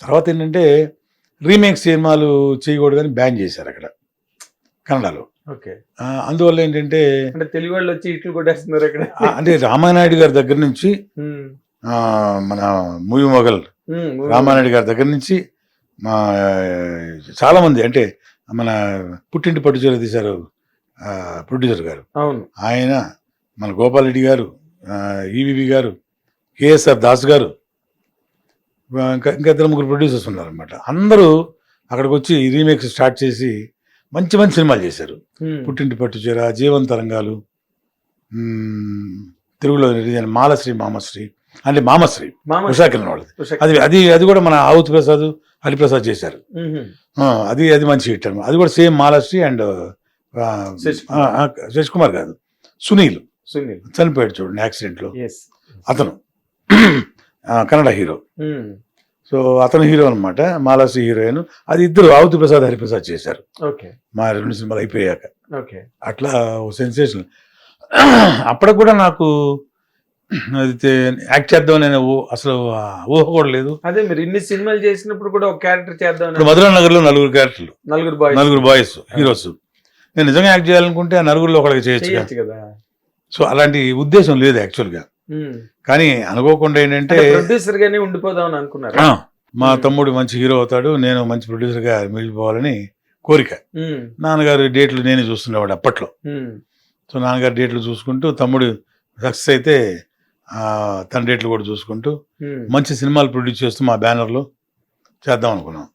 తర్వాత ఏంటంటే రీమేక్ సినిమాలు చేయకూడదని బ్యాన్ చేశారు అక్కడ కన్నడలో. ఓకే. అందువల్ల ఏంటంటే అంటే తెలుగు వాళ్ళు వచ్చి ఇట్లు కొట్టేస్తున్నారు అక్కడ. అంటే రామానాయుడు గారి దగ్గర నుంచి మన మూవీ మొగల్. రామానాయుడు గారి దగ్గర నుంచి మా చాలా మంది అంటే మన పుట్టింటి పట్టుచీర తీశారు ప్రొడ్యూసర్ గారు. అవును. ఆయన మన గోపాల్ రెడ్డి గారు ఈవివి గారు కేఎస్ఆర్ దాస్ గారు ఇంకా ఇంకా ఇద్దరు ముగ్గురు ప్రొడ్యూసర్స్ ఉన్నారనమాట అందరూ అక్కడికి వచ్చి రీమేక్స్ స్టార్ట్ చేసి మంచి మంచి సినిమాలు చేశారు. పుట్టింటి పట్టుచీర జీవన్ తరంగాలు తెలుగులో రిలీజ్ మాలశ్రీ మామశ్రీ అంటే మామశ్రీ మామ ఉషాకిరణ్ వాళ్ళది. ఉషా- అది అది అది కూడా మన ఆవుతి ప్రసాద్ హరిప్రసాద్ చేశారు. అది అది మంచి హిట్ అనమాట అది కూడా సేమ్ మాలాశ్రీ అండ్ శశి కుమార్. కాదు సునీల్. సునీల్. చనిపోయాడు చూడండి యాక్సిడెంట్లో. ఎస్ అతను. కన్నడ హీరో. సో అతను హీరో అనమాట మాలాశ్రీ హీరోయిన్. అది ఇద్దరు ఆవుతి ప్రసాద్ హరిప్రసాద్ చేశారు. ఓకే. మా రెండు సినిమాలు అయిపోయాక. ఓకే. అట్లా సెన్సేషన్. అప్పటికి కూడా నాకు యాక్ట్ చేద్దామని నేను అసలు ఊహ కూడా లేదు. అదే మీరు ఇన్ని సినిమాలు చేసినప్పుడు కూడా ఒక క్యారెక్టర్ చేద్దాం మధురా నగర్లో నలుగురు క్యారెక్టర్లు. నలుగురు బాయ్స్. నలుగురు బాయ్స్ హీరోస్. నేను నిజంగా యాక్ట్ చేయాలనుకుంటే ఆ నలుగురిలో ఒకరికి చేయొచ్చు కదా సో అలాంటి ఉద్దేశం లేదు యాక్చువల్గా. కానీ అనుకోకుండా ఏంటంటే ప్రొడ్యూసర్ గానే ఉండిపోదాం అని అనుకున్నారు మా తమ్ముడు మంచి హీరో అవుతాడు నేను మంచి ప్రొడ్యూసర్గా మిగిలిపోవాలని కోరిక. నాన్నగారు డేట్లు నేనే చూస్తుండేవాడు అప్పట్లో. సో నాన్నగారు డేట్లు చూసుకుంటూ తమ్ముడు సక్సెస్ అయితే ఆ, తన డేట్లు కూడా చూసుకుంటూ. మంచి సినిమాలు ప్రొడ్యూస్ చేస్తూ మా బ్యానర్లో చేద్దాం అనుకున్నాం.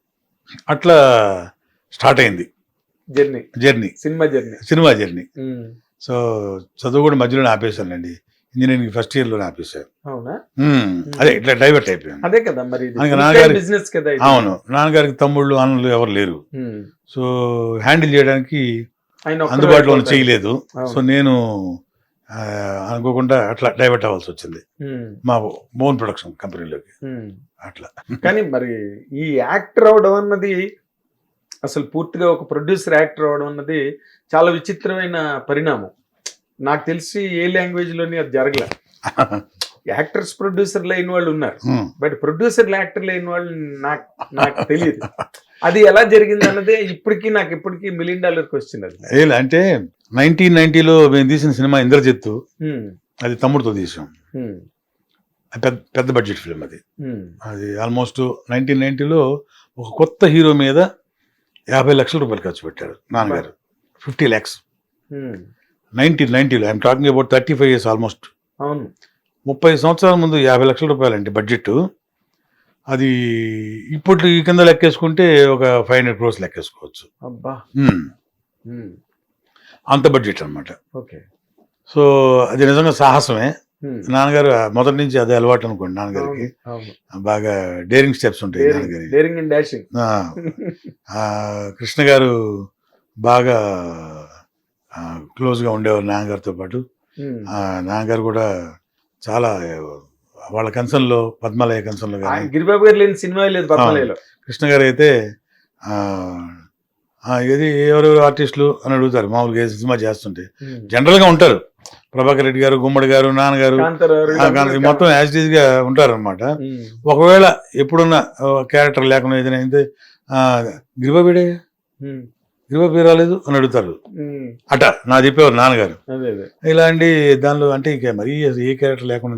అట్లా స్టార్ట్ అయింది. Journey. Journey. Cinema journey. Cinema journey. So చదువు కూడా మధ్యలోనే ఆపేశానండి ఇంజనీరింగ్ ఫస్ట్ ఇయర్లోనే ఆపేశాను అవునా? మ్మ్. అదే ఇట్లా డైవర్ట్ అయిపోయాను. అదే కదా మరి నాన్నగారి- బిజినెస్ కదా. అవును. నాన్నగారికి తమ్ముళ్ళు అన్నలు ఎవరు లేరు. సో హ్యాండిల్ చేయడానికి అందుబాటులో. చేయలేదు. సో నేను అనుకోకుండా అట్లా డైవర్ట్ అవ్వాల్సి వచ్చింది మా ఓన్ ప్రొడక్షన్ కంపెనీలోకి. అట్లా. కానీ మరి ఈ యాక్టర్ అవడం అన్నది అసలు పూర్తిగా ఒక ప్రొడ్యూసర్ యాక్టర్ అవడం అన్నది చాలా విచిత్రమైన పరిణామం. నాకు తెలిసి ఏ లాంగ్వేజ్లోని అది జరగలే. యాక్టర్స్ ప్రొడ్యూసర్లు అయిన వాళ్ళు ఉన్నారు. బట్ ప్రొడ్యూసర్లు యాక్టర్లు అయిన వాళ్ళు నాకు నాకు తెలియదు. అది ఎలా జరిగింది అన్నదే ఇప్పటికీ నాకు ఇప్పటికీ మిలియన్ డాలర్ క్వశ్చన్ అది. అంటే నైన్టీన్ నైన్టీలో మేము తీసిన సినిమా ఇంద్రజిత్తు ఉమ్, అది తమ్ముడితో తీసాం. అది పెద్ద పెద్ద బడ్జెట్ ఫిల్మ్ అది. ఉమ్, అది ఆల్మోస్ట్ నైన్టీన్ నైన్టీలో ఒక కొత్త హీరో మీద యాభై లక్షల రూపాయలు ఖర్చు పెట్టాడు నాన్నగారు. Fifty lakhs. Nineteen నైన్టీలో I'm talking about thirty five years almost అవును. ముప్పై సంవత్సరాల ముందు యాభై లక్షల రూపాయలండి బడ్జెట్ అది ఇప్పుడు ఈ కింద లెక్కేసుకుంటే ఒక ఫైవ్ హండ్రెడ్ క్రోర్స్ లెక్కేసుకోవచ్చు. అబ్బా. అంత బడ్జెట్ అన్నమాట. ఓకే. సో అది నిజంగా సాహసమే. నాన్నగారు మొదటి నుంచి అదే అలవాటు అనుకోండి నాన్నగారికి. బాగా డేరింగ్ స్టెప్స్ ఉంటాయి నాన్నగారి. కృష్ణ గారు బాగా క్లోజ్గా ఉండేవారు నాన్నగారితో పాటు. నాన్నగారు కూడా చాలా వాళ్ళ కన్సర్న్లో పద్మాలయ కన్సర్న్లో కానీ గిరిబాబు గారు లేని సినిమా లేదు కృష్ణ గారు అయితే ఏది ఎవరెవరు ఆర్టిస్టులు అని అడుగుతారు. మామూలుగా సినిమా చేస్తుంటే. జనరల్గా ఉంటారు. ప్రభాకర్ రెడ్డి గారు గుమ్మడి గారు నాన్నగారు మొత్తం యాజ్ ఇట్గా ఉంటారన్నమాట. ఒకవేళ ఎప్పుడున్న క్యారెక్టర్ లేకుండా ఏదైనా అయితే ఆ, గిరిబాబీడే గిరిబాబీ రాలేదు అని అడుగుతారు. అట నా చెప్పేవారు నాన్నగారు. ఇలాంటి దానిలో అంటే ఇక మరీ ఏ క్యారెక్టర్ లేకుండా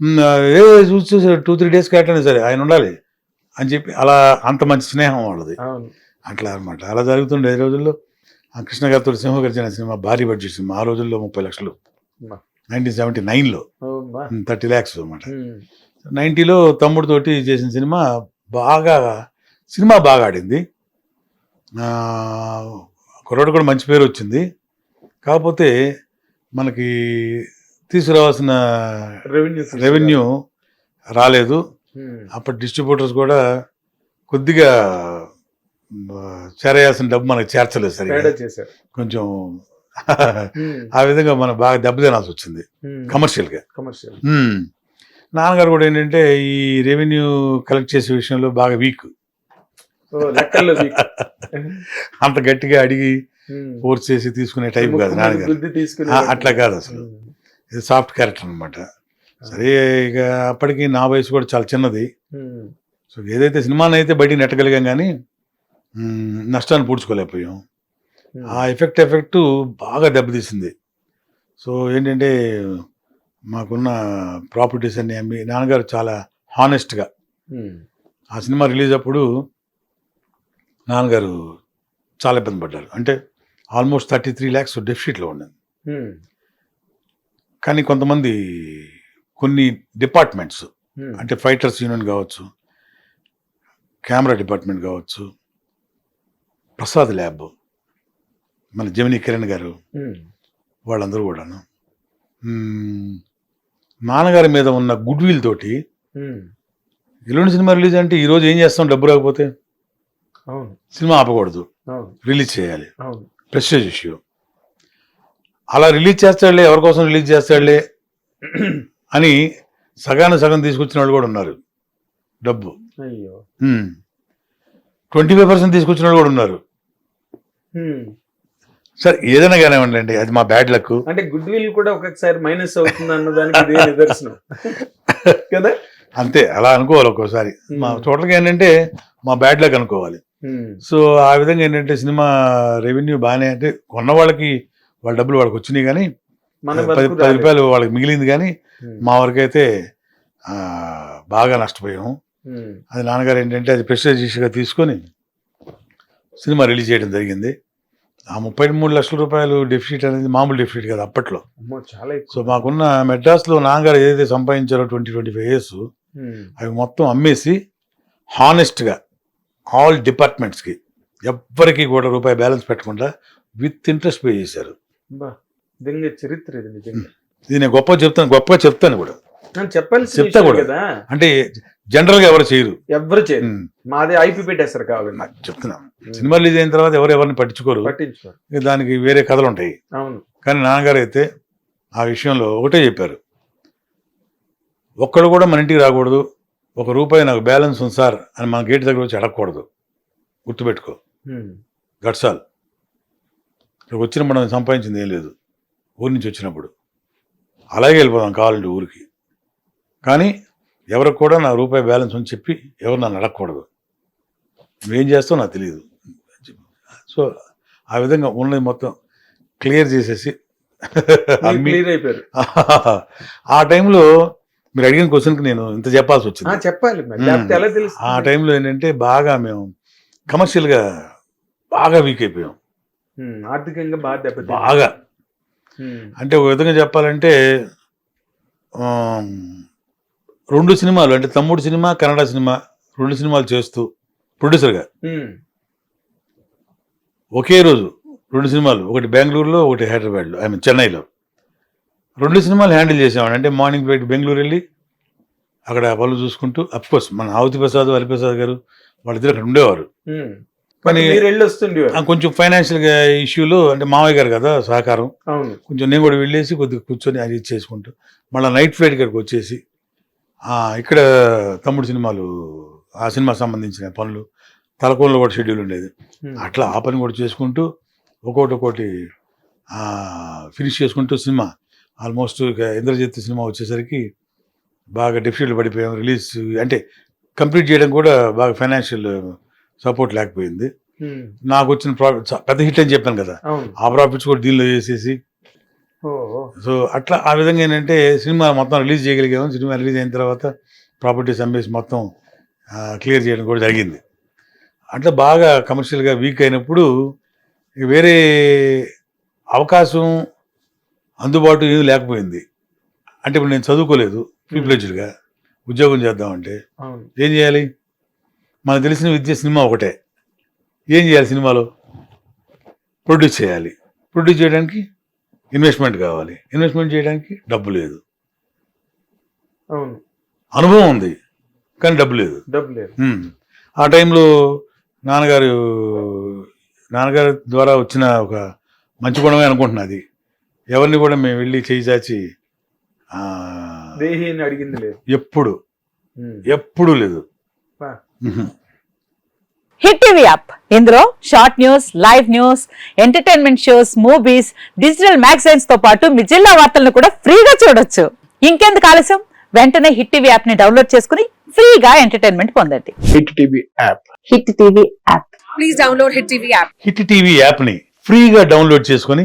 "ఉమ్, ఆ, ఏ చూసి టూ త్రీ డేస్ క్యారెక్టర్ అయినా సరే ఆయన ఉండాలి అని చెప్పి అలా అంత మంచి స్నేహం వాళ్ళది. అట్లా అనమాట అలా జరుగుతుండే ఈ రోజుల్లో. ఆ కృష్ణ గారితో సింహగర్జన సినిమా భారీ బడ్జెట్ సినిమా. ఆ రోజుల్లో ముప్పై లక్షలు. నైన్టీన్ సెవెంటీ నైన్లో. థర్టీ ల్యాక్స్ అనమాట ఉమ్, నైంటీలో తమ్ముడితోటి చేసిన సినిమా బాగా సినిమా బాగా ఆడింది. కుర్రాడు కూడా మంచి పేరు వచ్చింది. కాకపోతే మనకి తీసుకురావాల్సిన రెవెన్యూ. రెవెన్యూ రాలేదు. ఉమ్, అప్పటి డిస్ట్రిబ్యూటర్స్ కూడా కొద్దిగా చేరేయాల్సిన డబ్బు మనకి చేర్చలేదు చేశారు. కొంచెం ఉమ్, ఆ విధంగా మనం బాగా దెబ్బతినాల్సి వచ్చింది. కమర్షియల్గా కమర్షియల్ మ్మ్. నాన్నగారు కూడా ఏంటంటే ఈ రెవెన్యూ కలెక్ట్ చేసే విషయంలో బాగా వీక్. అంత గట్టిగా అడిగి ఫోర్స్ చేసి తీసుకునే టైప్ కాదు నాన్నగారు. అట్లా కాదు అసలు. ఇది సాఫ్ట్ క్యారెక్టర్ అనమాట సరే ఇక అప్పటికి నా వయసు కూడా చాలా చిన్నది. సో ఏదైతే సినిమాని అయితే బయటికి నెట్టగలిగాం కానీ నష్టాన్ని పూడ్చుకోలేకపోయాం. ఆ ఎఫెక్ట్ ఎఫెక్ట్ బాగా దెబ్బతీసింది. సో ఏంటంటే మాకున్న ప్రాపర్టీస్ అన్ని అమ్మి నాన్నగారు చాలా హానెస్ట్గా. ఆ సినిమా రిలీజ్ అప్పుడు నాన్నగారు చాలా ఇబ్బంది పడ్డారు అంటే ఆల్మోస్ట్ థర్టీ త్రీ ల్యాక్స్ డెఫిషిట్లో ఉన్నది ఉమ్. కానీ కొంతమంది కొన్ని డిపార్ట్మెంట్స్. అంటే ఫైటర్స్ యూనియన్ కావచ్చు కెమెరా డిపార్ట్మెంట్ కావచ్చు ప్రసాద్ ల్యాబ్ మన జమినీ కిరణ్ గారు. వాళ్ళందరూ కూడాను నాన్నగారి మీద ఉన్న గుడ్ విల్ తోటి. ఎల్లుండి సినిమా రిలీజ్ అంటే ఈరోజు ఏం చేస్తాం డబ్బు రాకపోతే సినిమా ఆపకూడదు. రిలీజ్ చేయాలి. Prestige issue. అలా రిలీజ్ చేస్తాడులే ఎవరి కోసం రిలీజ్ చేస్తాడులే అని సగాన్ని సగం తీసుకొచ్చిన వాళ్ళు కూడా ఉన్నారు. డబ్బు. ట్వంటీ ఫైవ్ పర్సెంట్ తీసుకొచ్చిన వాళ్ళు కూడా ఉన్నారు. సరే ఏదైనా కానివ్వండి అండి అది మా బ్యాడ్ లక్. అంటే గుడ్ విల్ కూడా ఒక్కొక్కసారి మైనస్ అవుతుంది అన్నదానికి ఇదే నిదర్శనం. కదా? అంతే అలా అనుకోవాలి ఒక్కోసారి. మా టోటల్గా ఏంటంటే మా బ్యాడ్ లక్ అనుకోవాలి. సో ఆ విధంగా ఏంటంటే సినిమా రెవెన్యూ బాగానే అంటే కొన్న వాళ్ళకి వాళ్ళ డబ్బులు వాళ్ళకి వచ్చినాయి కానీ పది పది. రూపాయలు వాళ్ళకి మిగిలింది కానీ. మా వరకు అయితే బాగా నష్టపోయాము. అది నాన్నగారు ఏంటంటే అది ప్రెస్టేజ్ ఇష్యూగా తీసుకొని సినిమా రిలీజ్ చేయడం జరిగింది ఆ ముప్పై మూడు లక్షల రూపాయలు డెఫిసిట్ అనేది మామూలు డెఫిసిట్ కదా అప్పట్లో చాలా సో మాకున్న మెడ్రాస్లో నాన్నగారు ఏదైతే సంపాదించారో ట్వంటీ ట్వంటీ ఫైవ్ ఇయర్స్. అవి మొత్తం అమ్మేసి హానెస్ట్గా ఆల్ డిపార్ట్మెంట్స్కి ఎవ్వరికి కూడా రూపాయి బ్యాలెన్స్ పెట్టకుండా విత్ ఇంట్రెస్ట్ పే చేశారు. నిజంగా చరిత్ర ఇది నిజంగా. ఇది నేను గొప్ప చెప్తాను గొప్పగా చెప్తాను కూడా. నేను చెప్పాల్సిన చెప్తా కూడా. అంటే జనరల్గా ఎవరు చేయరు. ఎవ్వరు చేయరు. మాది ఐపీ పెట్టేస్తారు కావాలి. నాకు చెప్తున్నాను సినిమా రిలీజ్ అయిన తర్వాత ఎవరు ఎవరిని పట్టించుకోరు. దానికి వేరే కథలు ఉంటాయి. అవును. కానీ నాన్నగారు అయితే ఆ విషయంలో ఒకటే చెప్పారు. ఒక్కడు కూడా మన ఇంటికి రాకూడదు. ఒక రూపాయి నాకు బ్యాలెన్స్ ఉంది సార్ అని మన గేట్ దగ్గర వచ్చి అడగకూడదు. గుర్తుపెట్టుకో. ఉమ్. గట్సాల్ ఇక్కడికి వచ్చిన మనం సంపాదించింది ఏం లేదు. ఊరి నుంచి వచ్చినప్పుడు. అలాగే వెళ్ళిపోదాం కావాలంటే ఊరికి. కానీ ఎవరికి కూడా నా రూపాయి బ్యాలెన్స్ అని చెప్పి ఎవరు నన్ను అడగకూడదు. నువ్వేం చేస్తావు నాకు తెలియదు. సో ఆ విధంగా ఉన్నది మొత్తం క్లియర్ చేసేసి క్లియర్ అయిపోయారు. ఆ టైంలో మీరు అడిగిన క్వశ్చన్కి నేను ఇంత చెప్పాల్సి వచ్చింది చెప్పాలి ఎలా తెలుసు ఆ టైంలో ఏంటంటే బాగా మేము కమర్షియల్గా బాగా వీక్ అయిపోయాం. ఆర్థికంగా బాగా బాగా. అంటే ఒక విధంగా చెప్పాలంటే రెండు సినిమాలు అంటే తమ్ముడు సినిమా కన్నడ సినిమా రెండు సినిమాలు చేస్తూ ప్రొడ్యూసర్గా. ఒకే రోజు రెండు సినిమాలు ఒకటి బెంగళూరులో ఒకటి హైదరాబాద్లో ఐ మీన్ చెన్నైలో. రెండు సినిమాలు హ్యాండిల్ చేసేవాడు అంటే మార్నింగ్ బయట బెంగళూరు వెళ్ళి అక్కడ పనులు చూసుకుంటూ కోర్స్ మన ఆవుతి ప్రసాద్ హరిప్రసాద్ గారు వాళ్ళిద్దరు అక్కడ ఉండేవారు. కానీ కొంచెం ఫైనాన్షియల్గా ఇష్యూలో అంటే మామయ్య గారు కదా సహకారం. కొంచెం నేను కూడా వెళ్ళేసి కొద్దిగా కూర్చొని అది ఇది చేసుకుంటూ మళ్ళీ నైట్ ఫ్లైట్ ఇక్కడికి వచ్చేసి ఇక్కడ తమ్ముడు సినిమాలు ఆ సినిమా సంబంధించిన పనులు తలకోనలో కూడా షెడ్యూల్ ఉండేది. అట్లా ఆ పని కూడా చేసుకుంటూ ఒక్కొక్కటి ఒక్కొక్కటి ఫినిష్ చేసుకుంటూ సినిమా ఆల్మోస్ట్ ఇక ఇంద్రజిత్ సినిమా వచ్చేసరికి బాగా డెఫిసిట్లు పడిపోయాం. రిలీజ్ అంటే కంప్లీట్ చేయడం కూడా బాగా ఫైనాన్షియల్ సపోర్ట్ లేకపోయింది. నాకు వచ్చిన ప్రాఫిట్ పెద్ద హిట్ అని చెప్పాను కదా. ఆ ప్రాఫిట్స్ కూడా దీనిలో ఓ. సో అట్లా ఆ విధంగా ఏంటంటే సినిమా మొత్తం రిలీజ్ చేయగలిగాము. సినిమా రిలీజ్ అయిన తర్వాత ప్రాపర్టీస్ అమ్మేసి మొత్తం క్లియర్ చేయడం కూడా జరిగింది. అట్లా బాగా కమర్షియల్గా వీక్ అయినప్పుడు వేరే అవకాశం అందుబాటు ఏమీ లేకపోయింది. అంటే ఇప్పుడు నేను చదువుకోలేదు ప్రివిలేజ్డ్గా ఉద్యోగం చేద్దామంటే ఏం చేయాలి? మనకు తెలిసిన విద్య సినిమా ఒకటే. ఏం చేయాలి సినిమాలో? ప్రొడ్యూస్ చేయాలి. ప్రొడ్యూస్ చేయడానికి ఇన్వెస్ట్మెంట్ కావాలి. ఇన్వెస్ట్మెంట్ చేయడానికి డబ్బు లేదు. అవును. అనుభవం ఉంది కానీ డబ్బు లేదు. డబ్బు లేదు. ఆ టైంలో నాన్నగారు నాన్నగారి ద్వారా వచ్చిన ఒక మంచి గుణమే అనుకుంటున్నది ఎవరిని కూడా మేము వెళ్ళి చేయి చాచి ఆ, దేహిని అడిగింది లేదు. ఎప్పుడు. ఎప్పుడూ లేదు. Hit TV app. ఇందులో short news live news entertainment shows movies digital మ్యాగజైన్స్తో పాటు మీ జిల్లా వార్తలను కూడా ఫ్రీగా చూడొచ్చు. ఇంకెందుకు ఆలస్యం? వెంటనే హిట్ టీవీ యాప్ని డౌన్లోడ్ చేసుకుని ఫ్రీగా ఎంటర్టైన్మెంట్ పొందండి. Hit TV app. Hit TV app. Please download Hit TV app. Hit TV యాప్ని ఫ్రీగా డౌన్లోడ్ చేసుకొని